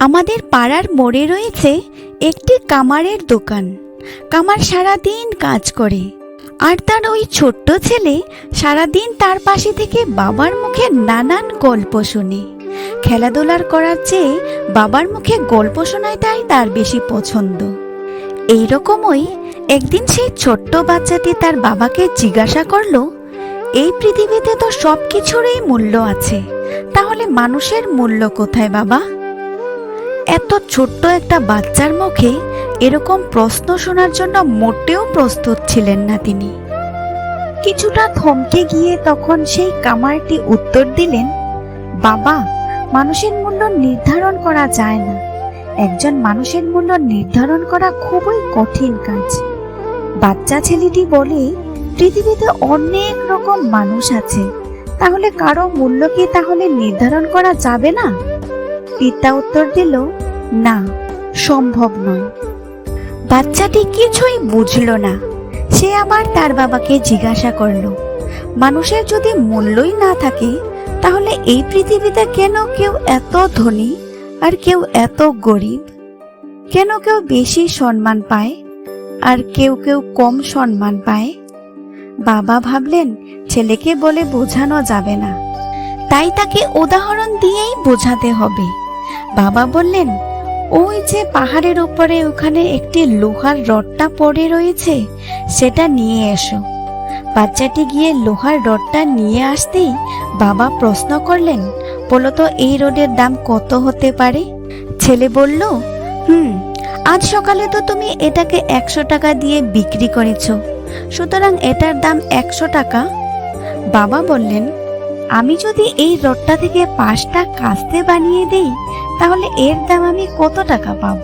আমাদের পাড়ার মোড়ে রয়েছে একটি কামারের দোকান। কামার সারাদিন কাজ করে। আর তার ওই ছোট্ট ছেলে সারাদিন তার পাশে থেকে বাবার মুখে নানান গল্প শুনে। খেলাধুলার করার চেয়ে বাবার মুখে গল্প শোনাটাই তার বেশি পছন্দ। এই রকমই একদিন সেই ছোট্ট বাচ্চাটি তার বাবাকে জিজ্ঞাসা করল, এই পৃথিবীতে তো সব কিছুরই মূল্য আছে। তাহলে মানুষের মূল্য কোথায় বাবা? এত ছোট্ট একটা বাচ্চার মুখে এরকম প্রশ্ন শোনার জন্য মোটেও প্রস্তুত ছিলেন না তিনি। কিছুটা থমকে গিয়ে তখন সেই কামারটি উত্তর দিলেন, বাবা, মানুষের মূল্য নির্ধারণ করা যায় না। একজন মানুষের মূল্য নির্ধারণ করা খুবই কঠিন কাজ। বাচ্চা ছেলেটি বলে, পৃথিবীতে অনেক রকম মানুষ আছে। তাহলে কারও মূল্য কি তাহলে নির্ধারণ করা যাবে না? পিতা উত্তর দিল না, সম্ভব নয়। বাচ্চাটি কিছুই বুঝলো না। সে আবার তার বাবাকে জিজ্ঞাসা করল, মানুষের যদি মূল্যই না থাকে, তাহলে এই পৃথিবীতে কেন কেউ এত ধনী আর কেউ এত গরিব? কেন কেউ বেশি সম্মান পায় আর কেউ কেউ কম সম্মান পায়? বাবা ভাবলেন, ছেলেকে বলে বোঝানো যাবে না। তাই তাকে উদাহরণ দিয়েই বোঝাতে হবে। বাবা বললেন ওই যে পাহাড়ের উপরে ওখানে একটি লোহার রডটা পড়ে রয়েছে, সেটা নিয়ে এসো। বাচ্চাটি গিয়ে লোহার রডটা নিয়ে আসতেই বাবা প্রশ্ন করলেন, বলো তো এই রোডের দাম কত হতে পারে? ছেলে বলল, হুম, আজ সকালে তো তুমি এটাকে একশো টাকা দিয়ে বিক্রি করেছ, সুতরাং এটার দাম একশো টাকা? বাবা বললেন, আমি যদি এই রডটা থেকে পাঁচটা কাস্তে বানিয়ে দেই তাহলে এর দাম আমি কত টাকা পাব?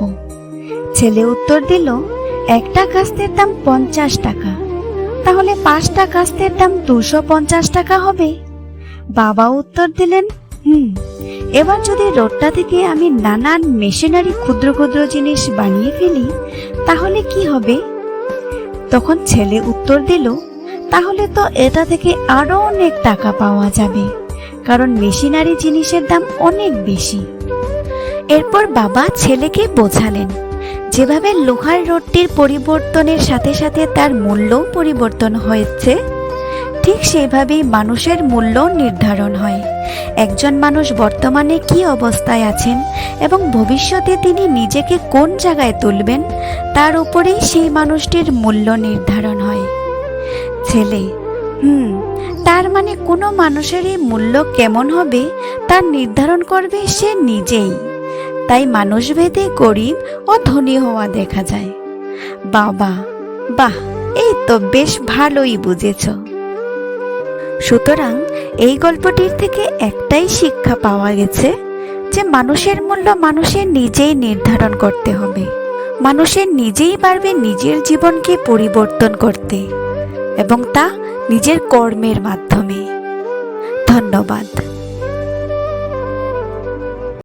ছেলে উত্তর দিল, একটা কাস্তের দাম পঞ্চাশ টাকা। তাহলে পাঁচটা কাস্তের দাম দুশো পঞ্চাশ টাকা হবে। বাবা উত্তর দিলেন, হুম, এবার যদি রোডটা থেকে আমি নানান মেশিনারি ক্ষুদ্র ক্ষুদ্র জিনিস বানিয়ে ফেলি, তাহলে কি হবে? তখন ছেলে উত্তর দিল, তাহলে তো এটা থেকে আরও অনেক টাকা পাওয়া যাবে, কারণ মেশিনারি জিনিসের দাম অনেক বেশি। এরপর বাবা ছেলেকে বোঝালেন। যেভাবে লোহার রোডটির পরিবর্তনের সাথে সাথে তার মূল্যও পরিবর্তন হয়েছে, ঠিক সেভাবেই মানুষের মূল্য নির্ধারণ হয়। একজন মানুষ বর্তমানে কি অবস্থায় আছেন এবং ভবিষ্যতে তিনি নিজেকে কোন জায়গায় তুলবেন, তার উপরেই সেই মানুষটির মূল্য নির্ধারণ হয়। ছেলে, হুম, তার মানে কোনো মানুষেরই মূল্য কেমন হবে তা নির্ধারণ করবে সে নিজেই। তাই মানুষভেদে গরিব ও ধনী হওয়া দেখা যায়। বাবা, বাহ, এই তো বেশ ভালোই বুঝেছ। সুতরাং এই গল্পটির থেকে একটাই শিক্ষা পাওয়া গেছে যে মানুষের মূল্য মানুষের নিজেই নির্ধারণ করতে হবে। মানুষের নিজেই পারবে নিজের জীবনকে পরিবর্তন করতে এবং তা নিজের কর্মের মাধ্যমে। ধন্যবাদ।